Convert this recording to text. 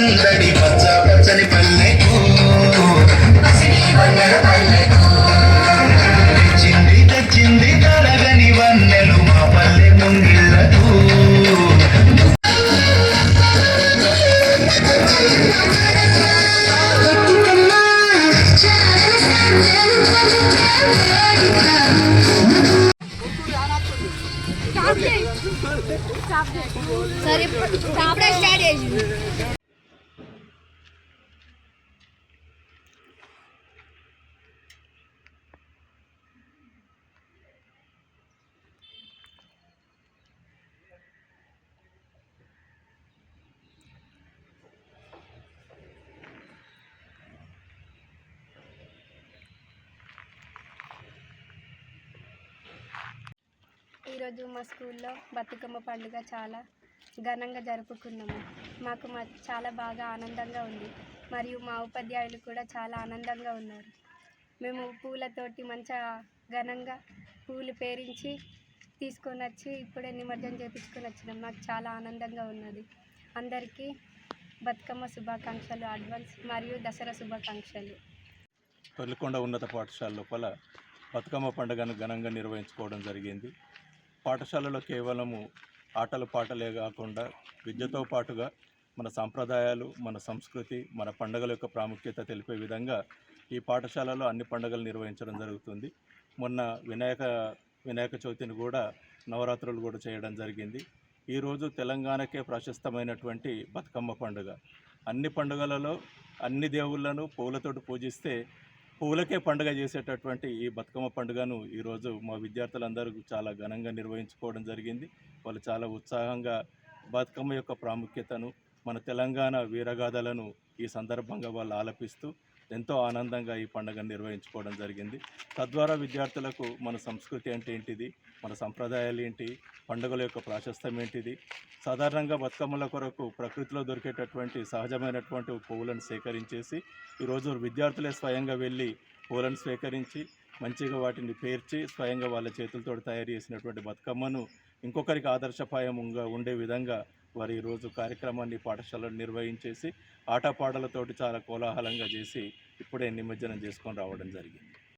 సందడి పచ్చ పచ్చని పల్లెకు. తెచ్చింది తెచ్చింది తరగని వన్నెలు మా పల్లె ముంగిళ్ళకు. సరే స్టార్ట్ చేసి ఈరోజు మా స్కూల్లో బతుకమ్మ పండుగ చాలా ఘనంగా జరుపుకున్నాము. మాకు మా చాలా బాగా ఆనందంగా ఉంది. మరియు మా ఉపాధ్యాయులు కూడా చాలా ఆనందంగా ఉన్నారు. మేము పూలతోటి మంచిగా ఘనంగా పూలు పేరించి తీసుకొని వచ్చి ఇప్పుడే నిమజ్జనం చేపించుకొని వచ్చినాం. నాకు చాలా ఆనందంగా ఉన్నది. అందరికీ బతుకమ్మ శుభాకాంక్షలు అడ్వాన్స్ మరియు దసరా శుభాకాంక్షలు. పల్లికొండ ఉన్నత పాఠశాల లోపల బతుకమ్మ పండుగను ఘనంగా నిర్వహించుకోవడం జరిగింది. పాఠశాలలో కేవలము ఆటలు పాటలే కాకుండా విద్యతో పాటుగా మన సాంప్రదాయాలు మన సంస్కృతి మన పండుగల యొక్క ప్రాముఖ్యత తెలిపే విధంగా ఈ పాఠశాలలో అన్ని పండుగలు నిర్వహించడం జరుగుతుంది. మొన్న వినాయక వినాయక చవితిని కూడా నవరాత్రులు కూడా చేయడం జరిగింది. ఈరోజు తెలంగాణకే ప్రశస్తమైనటువంటి బతుకమ్మ పండుగ. అన్ని పండుగలలో అన్ని దేవుళ్ళను పూలతోటి పూజిస్తే పూలకే పండుగ చేసేటటువంటి ఈ బతుకమ్మ పండుగను ఈరోజు మా విద్యార్థులందరూ చాలా ఘనంగా నిర్వహించుకోవడం జరిగింది. వాళ్ళు చాలా ఉత్సాహంగా బతుకమ్మ యొక్క ప్రాముఖ్యతను మన తెలంగాణ వీరగాథలను ఈ సందర్భంగా వాళ్ళు ఆలపిస్తూ ఎంతో ఆనందంగా ఈ పండుగను నిర్వహించుకోవడం జరిగింది. తద్వారా విద్యార్థులకు మన సంస్కృతి అంటే ఏంటిది? మన సంప్రదాయాలు ఏంటి? పండుగల యొక్క ప్రాశస్త్యం ఏంటిది? సాధారణంగా బతుకమ్మల కొరకు ప్రకృతిలో దొరికేటటువంటి సహజమైనటువంటి పువ్వులను సేకరించేసి ఈరోజు విద్యార్థులే స్వయంగా వెళ్ళి పూలను స్వీకరించి మంచిగా వాటిని పేర్చి స్వయంగా వాళ్ళ చేతులతో తయారు చేసినటువంటి బతుకమ్మను ఇంకొకరికి ఆదర్శపాయంగా ఉండే విధంగా వారు ఈరోజు కార్యక్రమాన్ని పాఠశాలలో నిర్వహించేసి ఆటపాటలతోటి చాలా కోలాహలంగా చేసి ఇప్పుడే నిమజ్జనం చేసుకొని రావడం జరిగింది.